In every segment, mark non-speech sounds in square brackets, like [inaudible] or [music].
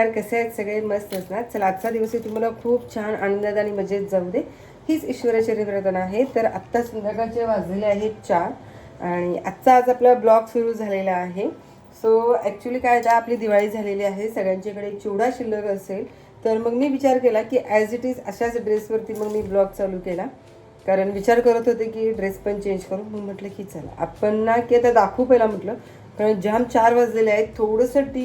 हाय नमस्कार कसे आहेत सगळे मस्त असणार चला आजचा दिवस आहे तुम्हाला खूप छान आनंदात आणि मजेत जाऊ दे. हीच ईश्वराची प्रार्थना आहे. तर आत्ता संध्याकाळचे वाजलेले आहेत चार आणि आजचा आज आपला ब्लॉग सुरू झालेला आहे. सो ॲक्च्युली काय आता आपली दिवाळी झालेली आहे. सगळ्यांच्याकडे चिवडा शिल्लक असेल तर मग मी विचार केला की ॲज इट इज अशाच ड्रेसवरती मग मी ब्लॉग चालू केला. कारण विचार करत होते की ड्रेस पण चेंज करू. मग म्हटलं की चला आपण ना की आता दाखवू पहिला म्हटलं. कारण जाम चार वाजलेले आहेत. थोडंसं टी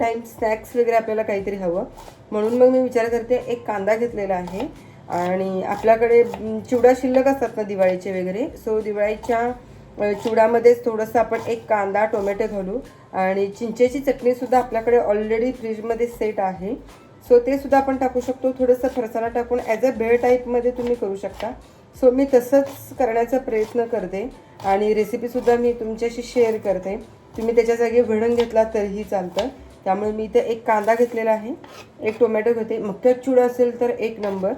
टाईम स्नॅक्स वगैरे आपल्याला काहीतरी हवं. म्हणून मग मी विचार करते एक कांदा घेतलेला आहे. आणि आपल्याकडे चिवडा शिल्लक असतात ना दिवाळीचे वगैरे सो दिवाळीच्या चिवडामध्येच थोडंसं आपण एक कांदा टोमॅटो घालू. आणि चिंचेची चटणीसुद्धा आपल्याकडे ऑलरेडी फ्रीजमध्ये सेट आहे. सो ते सुद्धा आपण टाकू शकतो. थोडंसं फरसाणा टाकून ॲज अ भेळ टाईपमध्ये तुम्ही करू शकता. सो मी तसंच करण्याचा प्रयत्न करते. आणि रेसिपीसुद्धा मी तुमच्याशी शेअर करते. तुम्ही त्याच्या जागी भडंग घेतला तरीही चालतं. त्यामुळे मी इथे एक कांदा घेतलेला आहे एक टोमॅटो घेते. मक्याचा चुडा असेल तर एक नंबर.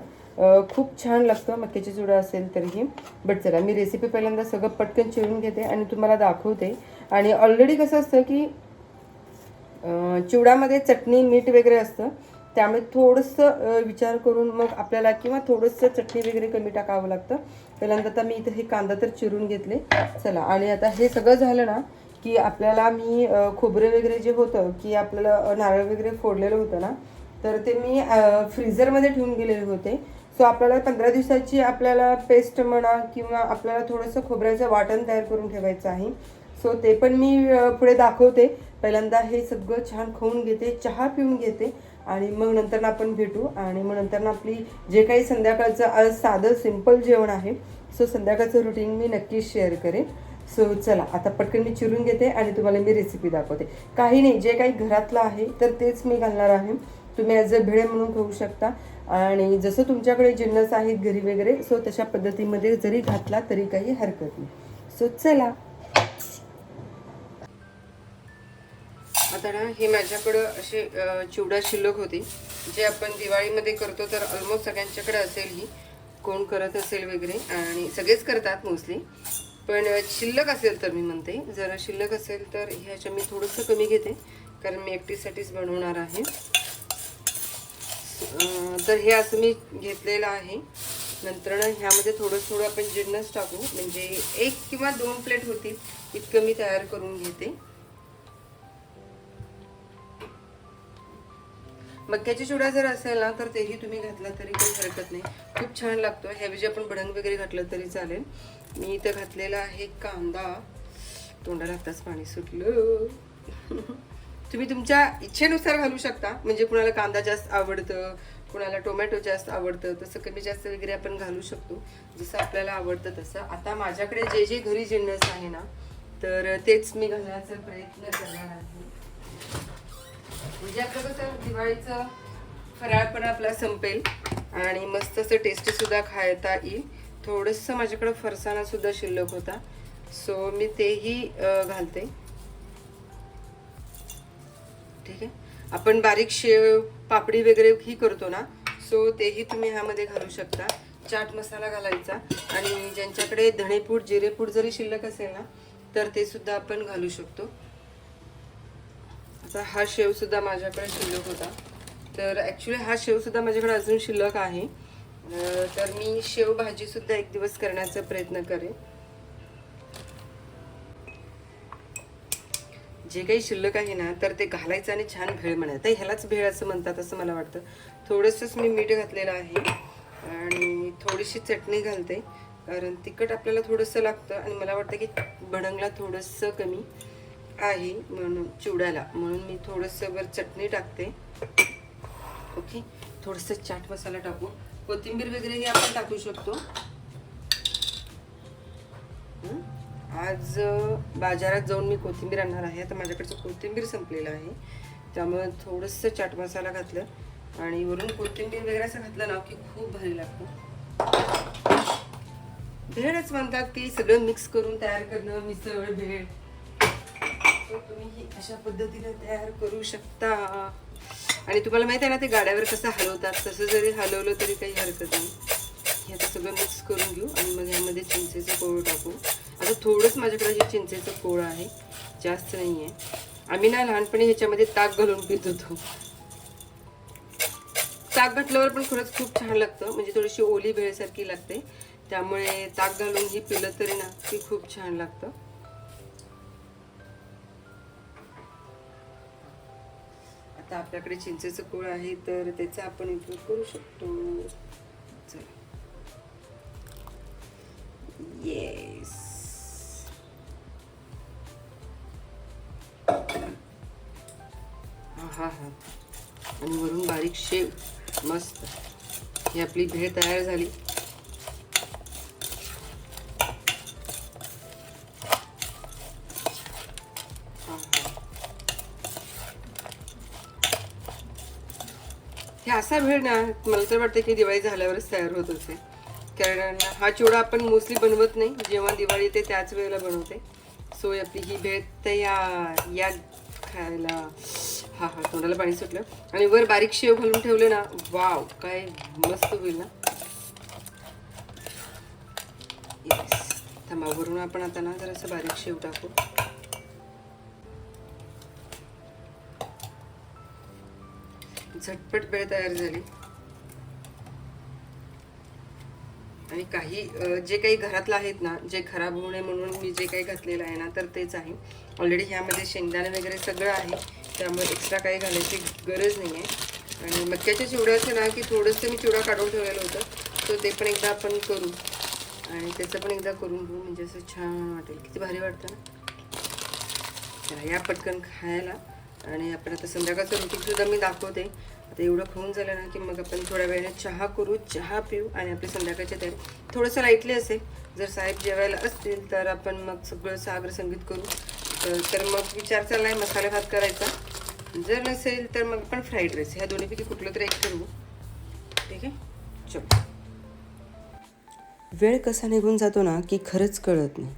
खूप छान लागतं मक्याची चुडा असेल तरीही. बट चला मी रेसिपी पहिल्यांदा सगळं पटकन चिरून घेते आणि तुम्हाला दाखवते. आणि ऑलरेडी कसं असतं की चिवडामध्ये चिवड्यामध्ये चटणी मीठ वगैरे असतं. त्यामुळे थोडंसं विचार करून मग आपल्याला किंवा थोडंसं चटणी वगैरे कमी टाकावं लागतं. पहिल्यांदा आता मी इथं हे कांदा तर चिरून घेतले. चला आणि आता हे सगळं झालं ना की आपल्याला मी खोबरं खोबरे वगैरे जे होतं की आपल्याला नारळ वगैरे फोडलेलं होतं ना तर ते मी फ्रीझरमध्ये ठेवून गेलेले होते. सो आपल्याला पंधरा दिवसाची आपल्याला पेस्ट म्हणा किंवा आपल्याला थोडंसं खोबऱ्याचं वाटण तयार करून ठेवायचं आहे. सो ते पण मी पुढे दाखवते. पहिल्यांदा हे सगळं छान खाऊन घेते चहा पिऊन घेते आणि मग नंतर आपण भेटू आणि मग नंतर आपली जे काही संध्याकाळचं आज साधं सिंपल जेवण आहे सो संध्याकाळचं रुटीन मी नक्कीच शेअर करेन. सो चला आता पटकन मी चिरून घेते आणि तुम्हाला मी रेसिपी दाखवते. काही नाही जे काही घरातलं आहे तर तेच मी घालणार आहे. तुम्ही ॲज अ भेळे म्हणून खाऊ शकता. आणि जसं तुमच्याकडे जिन्नस आहेत घरी वगैरे सो तशा पद्धतीमध्ये जरी घातला तरी काही हरकत नाही. सो चला. आता ना हे माझ्याकडं असे चिवडा शिल्लक होती. जे आपण दिवाळीमध्ये करतो तर ऑलमोस्ट सगळ्यांच्याकडे असेल ही. कोण करत असेल वगैरे आणि सगळेच करतात मोस्टली पण शिल्लक असेल तर मी म्हणते. जर शिल्लक असेल तर ह्याच्या मी थोडंसं कमी घेते. कारण मी एकटीसाठीच बनवणार आहे. तर हे असं मी घेतलेलं आहे. नंतर ना ह्यामध्ये थोडं थोडं आपण जिन्नस टाकू. म्हणजे एक किंवा दोन प्लेट होतील. इतकं मी तयार करून घेते. मक्याची चिवडा जर असेल ना तर तेही तुम्ही घातला तरी काही हरकत नाही. खूप छान लागतो ह्याऐवजी आपण भडंग वगैरे घातलं तरी चालेल. मी इथं घातलेला आहे कांदा. तोंडाला आत्ताच पाणी सुटलं. [laughs] तुम्ही तुमच्या इच्छेनुसार घालू शकता. म्हणजे कुणाला कांदा जास्त आवडतं कुणाला टोमॅटो जास्त आवडतं तसं कमी जास्त वगैरे आपण घालू शकतो. जसं आपल्याला आवडतं तसं. आता माझ्याकडे जे जे घरी जिन्नस आहे ना तर तेच मी घालण्याचा प्रयत्न करणार आहे. म्हणजे आपलं कसं दिवाळीचं फराळ पण आपला संपेल आणि मस्त असं टेस्टी सुद्धा खायता येईल. थोडंसं माझ्याकडं फरसाणा सुद्धा शिल्लक होता. सो मी तेही घालते. ठीक आहे? आपण बारीक शेव पापडी वगैरे ही करतो ना सो तेही तुम्ही ह्यामध्ये घालू शकता. चाट मसाला घालायचा आणि ज्यांच्याकडे धणेपूड जिरेपूड जरी शिल्लक असेल ना तर ते सुद्धा आपण घालू शकतो. आता हा शेवसुद्धा माझ्याकडे शिल्लक होता. तर ॲक्च्युली हा शेवसुद्धा माझ्याकडे अजून शिल्लक आहे. तर मी शेव एक दिवस करण्याचा प्रयत्न करेन. जे काही शिल्लक आहे ना तर ते घालायचं आणि छान भेळ म्हणायचं. तर ह्यालाच भेळ असं म्हणतात असं मला वाटतं. थोडंसंच मी मीठ घातलेलं आहे. आणि थोडीशी चटणी घालते. कारण तिखट आपल्याला थोडंसं लागतं आणि मला वाटतं की भडंगला थोडंसं कमी. आहे म्हणून चिवड्याला. म्हणून मी थोडंसं वर चटणी टाकते. ओके? थोडंसं चाट मसाला टाकू. कोथिंबीर वगैरेही आपण टाकू शकतो. आज बाजारात जाऊन मी कोथिंबीर आणणार आहे. आता माझ्याकडचं कोथिंबीर संपलेलं आहे. त्यामुळे थोडंसं चाट मसाला घातलं. आणि वरून कोथिंबीर वगैरे असं घातलं ना की खूप भारी लागतं. भेळच म्हणतात की सगळं मिक्स करून तयार करणं मिसळ भेळ. तर तुम्ही ही अशा पद्धतीने तयार करू शकता. आणि तुम्हाला माहिती आहे ना ते गाड्यावर कसं हलवतात तसं जरी हलवलं तरी काही हरकत नाही. हे आता सगळं मिक्स करून घेऊ आणि मग ह्यामध्ये चिंचेचं कोळ टाकू. आता थोडंच माझ्याकडे हे चिंचेचं कोळ आहे जास्त नाही आहे आम्ही ना लहानपणी ह्याच्यामध्ये ताक घालून पित होतो. ताक घातल्यावर पण खरंच खूप छान लागतं म्हणजे थोडीशी ओली भेळसारखी लागते. त्यामुळे ताक घालून ही पिलं तरी ना ती खूप छान लागतं. आता आपल्याकडे चिंचेचं कोळ आहे तर त्याचा आपण उपयोग करू शकतो. चला. येस हा हा हा. आणि वरून बारीक शेव. मस्त. ही आपली भेळ तयार झाली हे असा भेळ ना मला तर वाटतं की दिवाळी झाल्यावरच तयार होत असेल. कारण हा चिवडा आपण मोस्टली बनवत नाही. जेव्हा दिवाळी येते त्याच वेळेला बनवते. सो आपली ही भेळ तयार. या खायला. हा हा तोंडाला पाणी सुटलं. आणि वर बारीक शेव घालून ठेवले ना वाव काय मस्त होईल ना. येस थांबा वरून आपण आता ना जरासं बारीक शेव टाकू. झटपट वेळ तयार झाली. आणि काही जे काही घरातलं आहेत ना जे खराब होऊ नये म्हणून मी जे काही घातलेलं आहे ना तर तेच आहे. ऑलरेडी ह्यामध्ये शेंगदाणे वगैरे सगळं आहे. त्यामुळे एक्स्ट्रा काही घालायची गरज नाही आहे आणि मक्याच्या चिवड्याचं ना की थोडंसं मी चिवडा काढून ठेवलेलं होतं तर ते पण एकदा आपण करू. आणि त्याचं पण एकदा करून घेऊ म्हणजे असं छान वाटेल. किती भारी वाटतं ना? या पटकन खायला. आणि आपण आता संध्याकाळचं रुटीन सुद्धा मी दाखवते. आता एवढं खाऊन झालं ना की मग आपण थोड्या वेळाने चहा करू चहा पिऊ आणि आपली संध्याकाळच्या तयारी थोडंसं लाईटली असेल जर साहेब जेवायला असतील तर आपण मग सगळं सागर संगीत करू. तर- मग विचार चाललाय मसाले भात करायचा. जर नसेल तर मग आपण फ्राईड राईस ह्या दोन्हीपैकी कुठलं तरी एक ठरवू. ठीक आहे? चल. वेळ कसा निघून जातो ना की खरंच कळत नाही.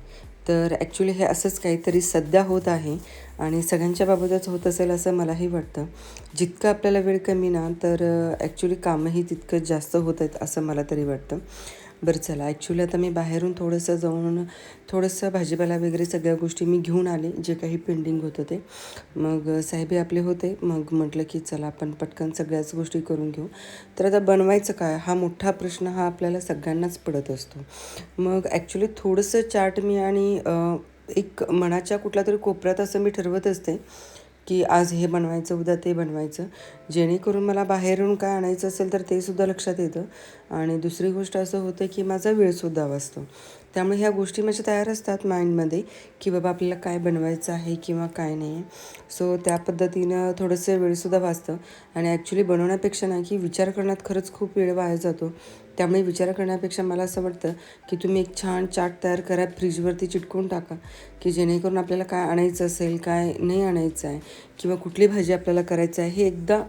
तर ॲक्च्युली हे असंच काहीतरी सध्या होत आहे आणि सगळ्यांच्या बाबतच होत असेल असं मलाही वाटतं. जितकं आपल्याला वेळ कमी ना तर ॲक्च्युली कामही तितकंच जास्त होत आहेत असं मला तरी वाटतं. बरं चला ॲक्च्युली आता मी बाहेरून थोडंसं जाऊन थोडंसं भाजीपाला वगैरे सगळ्या गोष्टी मी घेऊन आले जे काही पेंडिंग होतं ते. मग साहेबी आपले होते मग म्हटलं की चला आपण पटकन सगळ्याच गोष्टी करून घेऊ. तर आता बनवायचं काय? हा मोठा प्रश्न हा आपल्याला सगळ्यांनाच पडत असतो. मग ॲक्च्युली थोडंसं चाट मी आणि एक मनाच्या कुठल्या तरी कोपऱ्यात असं मी ठरवत असते की आज हे बनवायचं उद्या ते बनवायचं. जेणेकरून मला बाहेरून काय आणायचं असेल तर ते सुद्धा लक्षात येतं. आणि दुसरी गोष्ट असं होतं की माझा वेळसुद्धा वाचतो. त्यामुळे ह्या गोष्टी माझ्या तयार असतात माइंडमध्ये की बाबा आपल्याला काय बनवायचं आहे किंवा काय नाही. सो त्या पद्धतीनं थोडंसं वेळसुद्धा वाचतं. आणि ॲक्च्युली बनवण्यापेक्षा ना की विचार करण्यात खरंच खूप वेळ वाया जातो. त्यामुळे विचार करण्यापेक्षा मला असं वाटतं की तुम्ही एक छान चाट तयार करा फ्रीजवरती चिटकून टाका की जेणेकरून आपल्याला काय आणायचं असेल काय नाही आणायचं आहे किंवा कुठली भाजी आपल्याला करायचं आहे हे एकदा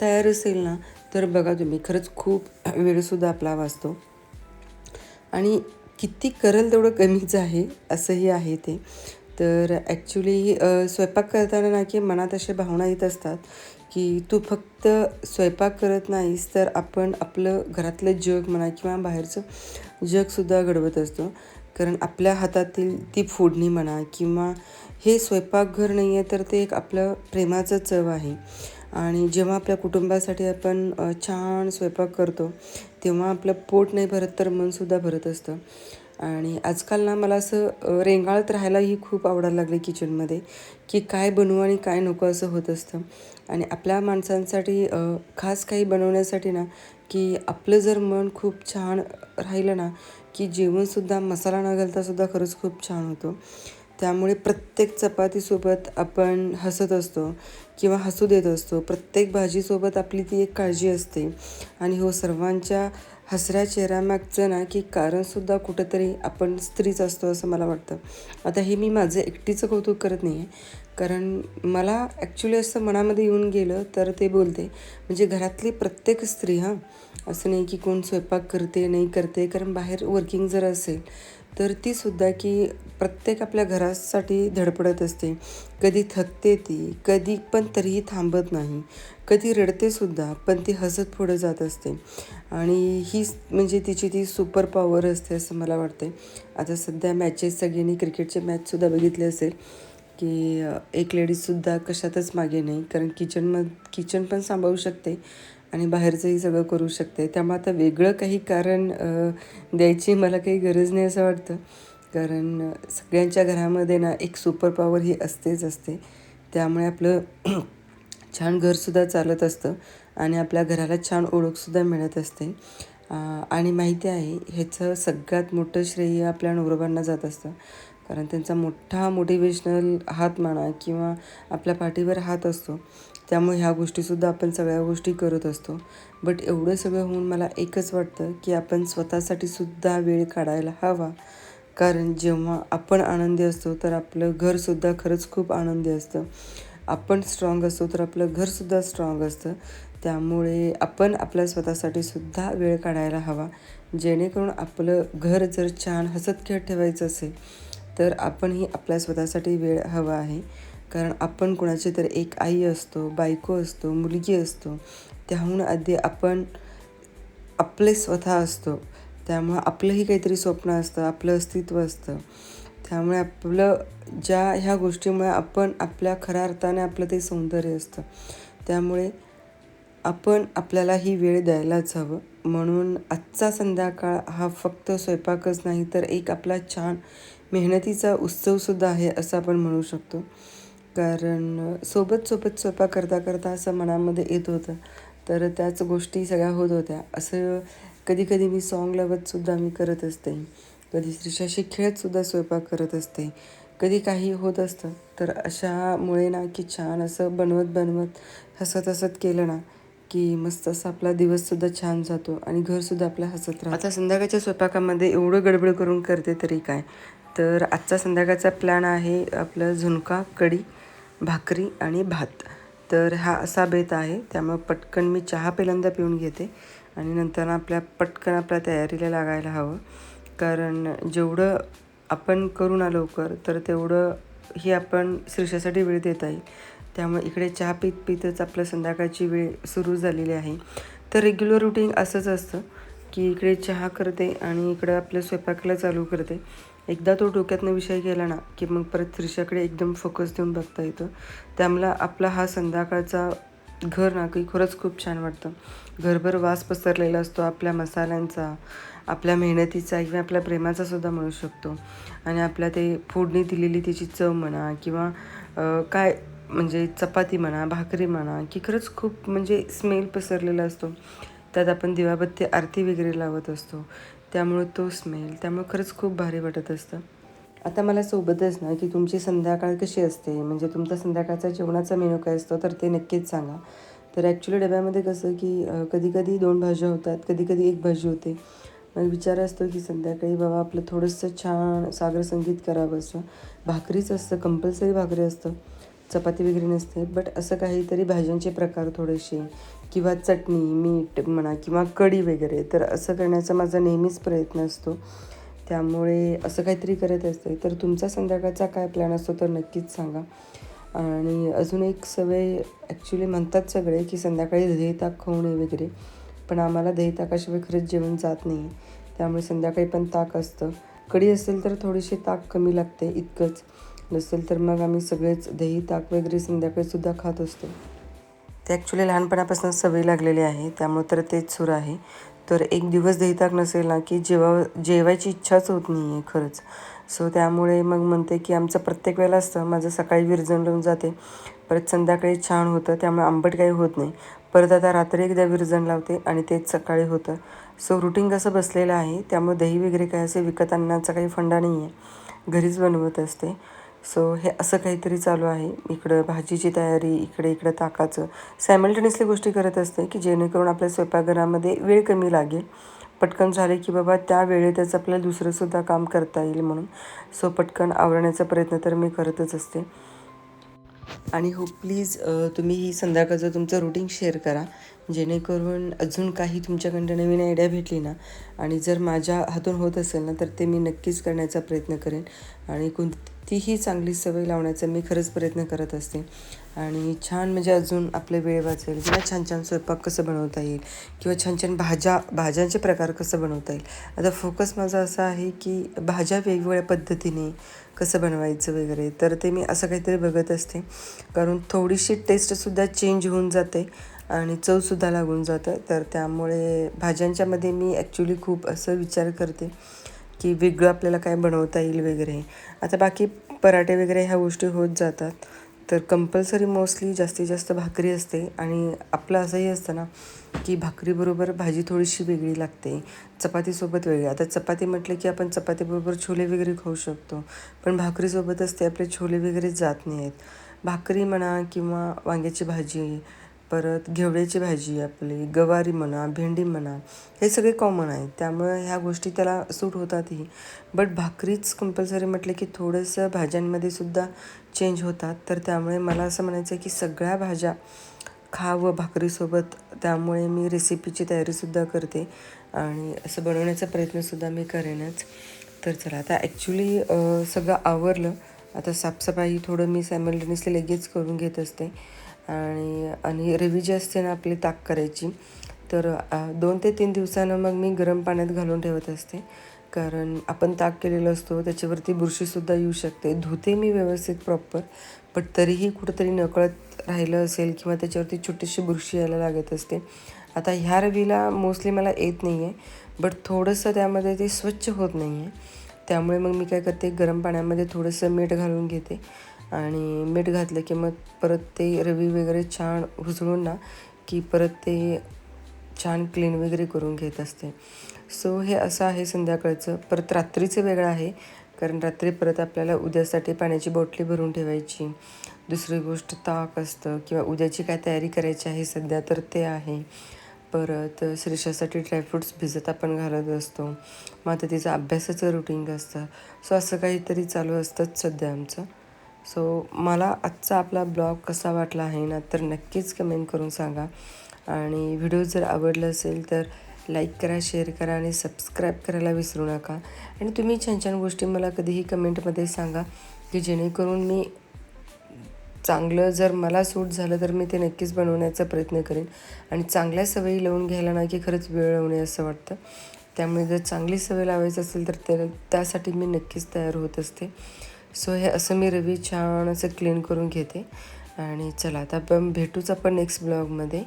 तयार असेल ना तर बघा तुम्ही खरंच खूप वेळसुद्धा आपला वाचतो. आणि किती करल तेवढं कमीच आहे असंही आहे ते. तर ॲक्च्युली स्वयंपाक करताना ना की मनात अशा भावना येत असतात की तू फक्त स्वयंपाक करत नाहीस तर आपण आपलं घरातलं जग म्हणा किंवा बाहेरचं जगसुद्धा घडवत असतो. कारण आपल्या हातातील ती फोडणी म्हणा किंवा हे स्वयंपाकघर नाही आहे तर ते एक आपलं प्रेमाचं चव आहे. आणि जेव्हा आपल्या कुटुंबासाठी आपण छान स्वयंपाक करतो तेव्हा आपलं पोट नाही भरत तर मनसुद्धा भरत असतं. आणि आजकाल ना मला असं रेंगाळत राहायलाही खूप आवडायला लागले किचनमध्ये की काय बनवू आणि काय नको असं होत असतं. आणि आपल्या माणसांसाठी खास काही बनवण्यासाठी ना की आपलं जर मन खूप छान राहिलं ना की जेवणसुद्धा मसाला न घालतासुद्धा खरंच खूप छान होतो. त्यामुळे प्रत्येक चपातीसोबत आपण हसत असतो. किंवा हसू देत असतो. प्रत्येक भाजीसोबत आपली ती एक काळजी असते. आणि हो सर्वांच्या हसऱ्या चेहऱ्यामागचं ना की कारणसुद्धा कुठंतरी आपण स्त्रीच असतो असं मला वाटतं. आता हे मी माझं एकटीचं कौतुक करत नाही आहे कारण मला ॲक्च्युली असं मनामध्ये येऊन गेलं तर ते बोलते. म्हणजे घरातली प्रत्येक स्त्री हां असं नाही की कोण स्वयंपाक करते नाही करते. कारण बाहेर वर्किंग जर असेल तर ती सुद्धा की प्रत्येक आपल्या घरासाठी धडपडत असते. कधी थकते ती कधी पण तरीही थांबत नाही. कधी रडते सुद्धा पण ती हसत पुढे जात असते. आणि ही म्हणजे तिची ती सुपर पॉवर असते असं मला वाटते आता सध्या मॅचेस सगळ्यांनी क्रिकेटचे मॅचसुद्धा बघितले असेल की एक लेडीजसुद्धा कशातच मागे नाही. कारण किचनमध किचन पण सांभाळू शकते. आणि बाहेरचंही सगळं करू शकते. त्यामुळे आता वेगळं काही कारण द्यायची मला काही गरज नाही असं वाटतं. कारण सगळ्यांच्या घरामध्ये ना एक सुपर पॉवर ही असतेच असते. त्यामुळे आपलं [clears throat] छान घरसुद्धा चालत असतं आणि आपल्या घराला छान ओळखसुद्धा मिळत असते. आणि माहिती आहे ह्याचं सगळ्यात मोठं श्रेय आपल्या नवरोबांना जात असतं. कारण त्यांचा मोठा मोटिवेशनल हात म्हणा किंवा आपल्या पाठीवर हात असतो त्यामुळे ह्या गोष्टीसुद्धा आपण सगळ्या गोष्टी करत असतो. बट एवढं सगळं होऊन मला एकच वाटतं की आपण स्वतःसाठी सुद्धा वेळ काढायला हवा. कारण जेव्हा आपण आनंदी असतो तर आपलं घरसुद्धा खरंच खूप आनंदी असतं. आपण स्ट्रॉंग असतो तर आपलं घरसुद्धा स्ट्रॉंग असतं. त्यामुळे आपण आपल्या स्वतःसाठी सुद्धा वेळ काढायला हवा. जेणेकरून आपलं घर जर छान हसत खेळ ठेवायचं असेल तर आपणही आपल्या स्वतःसाठी वेळ हवा आहे. कारण आपण कुणाची तर एक आई असतो बायको असतो मुलगी असतो त्याहून आधी आपण आपले स्वतः असतो. त्यामुळं आपलंही काहीतरी स्वप्न असतं आपलं अस्तित्व असतं. त्यामुळे आपलं ज्या ह्या गोष्टीमुळे आपण आपल्या खऱ्या अर्थाने आपलं ते सौंदर्य असतं. त्यामुळे आपण आपल्याला ही वेळ द्यायलाच हवं. म्हणून आजचा संध्याकाळ हा फक्त स्वयंपाकच नाही तर एक आपला छान मेहनतीचा उत्सवसुद्धा आहे असं आपण म्हणू शकतो. कारण सोबत सोबत स्वयंपाक करता करता असं मनामध्ये येत होतं. तर त्याच गोष्टी सगळ्या होत होत्या. असं कधी कधी मी सॉन्ग लावतसुद्धा मी करत असते. कधी स्त्रीशाशी खेळतसुद्धा स्वयंपाक करत असते. कधी काही होत असतं. तर अशामुळे ना की छान असं बनवत बनवत हसत हसत केलं ना की मस्त असा आपला दिवससुद्धा छान जातो आणि घरसुद्धा आपला हसत राहतं. आता संध्याकाळच्या स्वयंपाकामध्ये एवढं गडबड करून करते तरी काय? तर आजचा संध्याकाळचा प्लॅन आहे आपलं झुणका कढी भाकरी आणि भात. तर हा असा बेत आहे त्यामुळं पटकन मी चहा पहिल्यांदा पिऊन घेते आणि नंतर आपल्या पटकन आपल्या तयारीला लागायला हवं. कारण जेवढं आपण करू ना लवकर तर तेवढं ही आपण शीर्षासाठी वेळ देता येईल त्यामुळे इकडे चहा पीत पीतच आपलं संध्याकाळची वेळ सुरू झालेली आहे. तर रेग्युलर रुटीन असंच असतं की इकडे चहा करते आणि इकडं आपलं स्वयंपाकाला चालू करते. एकदा तो डोक्यातनं विषय गेला ना की मग परत त्रिशाकडे एकदम फोकस देऊन बघता येतं. त्यामुळं आपला हा संध्याकाळचा घर ना की खरंच खूप छान वाटतं. घरभर वास पसरलेला असतो आपल्या मसाल्यांचा आपल्या मेहनतीचा किंवा आपल्या प्रेमाचा सुद्धा म्हणू शकतो. आणि आपल्या ते फोडणी दिलेली त्याची चव म्हणा किंवा काय म्हणजे चपाती म्हणा भाकरी म्हणा की खरंच खूप म्हणजे स्मेल पसरलेला असतो. त्यात आपण दिवाबत्ती आरती वगैरे लावत असतो. त्यामुळं तो स्मेल त्यामुळे खरंच खूप भारी वाटत असतं. आता मला सोबतच ना की तुमची संध्याकाळ कशी असते? म्हणजे तुमचा संध्याकाळचा जेवणाचा मेनू काय असतो? तर ते नक्कीच सांगा. तर ॲक्च्युली डब्यामध्ये कसं की कधीकधी दोन भाज्या होतात कधी कधी एक भाजी होते. मग विचार असतो की संध्याकाळी बाबा आपलं थोडंसं छान सागर संगीत करावं असं. भाकरीच असतं कंपल्सरी भाकरी असतं. चपाती वगैरे नसते बट असं काहीतरी भाज्यांचे प्रकार थोडेसे. किंवा चटणी मीठ म्हणा किंवा कढी वगैरे तर असं करण्याचा माझा नेहमीच प्रयत्न असतो. त्यामुळे असं काहीतरी करत असते. तर तुमचा संध्याकाळचा काय प्लॅन असतो तर नक्कीच सांगा. आणि अजून एक सवय ॲक्च्युली म्हणतात सगळे की संध्याकाळी दही ताक खाऊ नये वगैरे पण आम्हाला दही ताकाशिवाय खरंच जेवण जात नाही. त्यामुळे संध्याकाळी पण ताक असतं. कढी असेल तर थोडीशी ताक कमी लागते इतकंच. नसेल तर मग आम्ही सगळेच दही ताक वगैरे संध्याकाळीसुद्धा खात असतो. ते ॲक्च्युली लहानपणापासून सवय लागलेली आहे त्यामुळे तर तेच सुरू आहे. तर एक दिवस दहीताक नसेल ना की जेवा जेवायची इच्छाच होत नाही आहे खरंच. सो त्यामुळे मग म्हणते की आमचं प्रत्येक वेळेला असतं माझं सकाळी विरजण लावून जाते. परत संध्याकाळी छान होतं त्यामुळे आंबट काही होत नाही. परत आता रात्री एकदा विरजण लावते आणि तेच सकाळी होतं. सो रुटीन कसं बसलेलं आहे त्यामुळे दही वगैरे काय असे विकत आणण्याचा काही फंडा नाही आहे घरीच बनवत असते. सो हे असं काहीतरी चालू आहे. इकडं भाजीची तयारी इकडे इकडं ताकाचं. सायमल्टेनियसली गोष्टी करत असते की जेणेकरून आपल्या स्वयंपाकघरामध्ये वेळ कमी लागेल. पटकन झाले की बाबा त्या वेळेतच आपल्याला दुसरंसुद्धा काम करता येईल म्हणून. सो पटकन आवरण्याचा प्रयत्न तर मी करतच असते. आणि हो प्लीज तुम्ही ही संध्याकाळचं तुमचं रुटीन शेअर करा. जेणेकरून अजून काही तुमच्याकडनं नवीन आयडिया भेटली ना आणि जर माझ्या हातून होत असेल ना तर ते मी नक्कीच करण्याचा प्रयत्न करेन. आणि कोण तीही चांगली सवय लावण्याचा मी खरंच प्रयत्न करत असते. आणि छान म्हणजे अजून आपले वेळ वाचेल किंवा छान छान स्वयंपाक कसं बनवता येईल किंवा छान छान भाज्या भाज्यांचे प्रकार कसं बनवता येईल. आता फोकस माझा असा आहे की भाज्या वेगवेगळ्या पद्धतीने कसं बनवायचं वगैरे तर ते मी असं काहीतरी बघत असते. कारण थोडीशी टेस्टसुद्धा चेंज होऊन जाते आणि चवसुद्धा लागून जातं. तर त्यामुळे भाज्यांच्यामध्ये मी ॲक्च्युली खूप असं विचार करते. की वेगळं आपल्याला काय बनवता येईल वगैरे. आता बाकी पराठे वगैरे ह्या गोष्टी होत जातात. तर कंपल्सरी मोस्टली जास्तीत जास्त भाकरी असते आणि आपलं असंही असतं ना की भाकरीबरोबर भाजी थोडीशी वेगळी लागते. चपातीसोबत वेगळी. आता चपाती म्हटलं की आपण चपातीबरोबर छोले वगैरे खाऊ शकतो. पण भाकरीसोबतच ते आपले छोले वगैरे जात नाही आहेत भाकरी म्हणा किंवा वांग्याची भाजी परत घेवड्याची भाजी आपली गवारी म्हणा भेंडी म्हणा हे सगळे कॉमन आहेत. त्यामुळे ह्या गोष्टी त्याला सूट होतातही. बट भाकरीच कंपल्सरी म्हटलं की थोडंसं भाज्यांमध्ये सुद्धा चेंज होतात. तर त्यामुळे मला असं म्हणायचं आहे की सगळ्या भाज्या खावं भाकरीसोबत. त्यामुळे मी रेसिपीची तयारीसुद्धा करते आणि असं बनवण्याचा प्रयत्नसुद्धा मी करेनच. तर चला आता ॲक्च्युली सगळं आवरलं. आता साफसफाई थोडं मी सॅमल्टेनियसली लगेच करून घेत असते. आणि आणि रवी जी असते ना आपली ताक करायची. तर दोन ते तीन दिवसानं मग मी गरम पाण्यात घालून ठेवत असते. कारण आपण ताक केलेलं असतो त्याच्यावरती बुरशीसुद्धा येऊ शकते. धुते मी व्यवस्थित प्रॉपर पण तरीही कुठंतरी नकळत राहिलं असेल किंवा त्याच्यावरती छोटीशी बुरशी यायला लागत असते. आता ह्या रवीला मोस्टली मला येत नाही आहे बट थोडंसं त्यामध्ये ते स्वच्छ होत नाही आहे त्यामुळे मग मी काय करते गरम पाण्यामध्ये थोडंसं मीठ घालून घेते. आणि मीठ घातलं की मग परत ते रवी वगैरे छान उजळून ना की परत ते छान क्लीन वगैरे करून घेत असते. सो हे असं आहे संध्याकाळचं. परत रात्रीचं वेगळं आहे कारण रात्री परत आपल्याला उद्यासाठी पाण्याची बॉटली भरून ठेवायची. दुसरी गोष्ट ताक असतं किंवा उद्याची काय तयारी करायची आहे सध्या तर ते आहे. परत श्रीषासाठी ड्रायफ्रूट्स भिजत आपण घालत असतो. मग आता तिचं अभ्यासाचं रुटीन असतं. सो असं काहीतरी चालू असतंच सध्या आमचं. सो मला आजचा आपला ब्लॉग कसा वाटला आहे ना तर नक्कीच कमेंट करून सांगा. आणि व्हिडिओ जर आवडला असेल तर लाईक करा शेअर करा आणि सबस्क्राईब करायला विसरू नका. आणि तुम्ही छान छान गोष्टी मला कधीही कमेंटमध्ये सांगा की जेणेकरून मी चांगलं जर मला सूट झालं तर मी ते नक्कीच बनवण्याचा प्रयत्न करेन. आणि चांगल्या सवयी लावून घ्यायला ना की खरंच वेळ लावणे असं वाटतं. त्यामुळे जर चांगली सवय लावायची असेल तर त्या त्यासाठी मी नक्कीच तयार होत असते. सो हे असं मी रवी छान असं क्लीन करून घेते. आणि चला आता आपण भेटूच आपण नेक्स्ट ब्लॉगमध्ये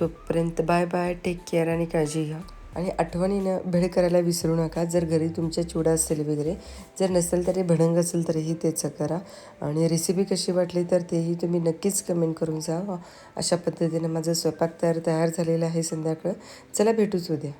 तोपर्यंत बाय बाय टेक केअर आणि काळजी घ्या. आणि आठवणीनं भेळ करायला विसरू नका जर घरी तुमच्या चिवडा असेल वगैरे. जर नसेल तरी भडंग असेल तरीही तेच करा. आणि रेसिपी कशी वाटली तर तेही तुम्ही नक्कीच कमेंट करून जा अशा पद्धतीनं माझं स्वयंपाक तयार तयार झालेला आहे संध्याकाळ. चला भेटूच उद्या.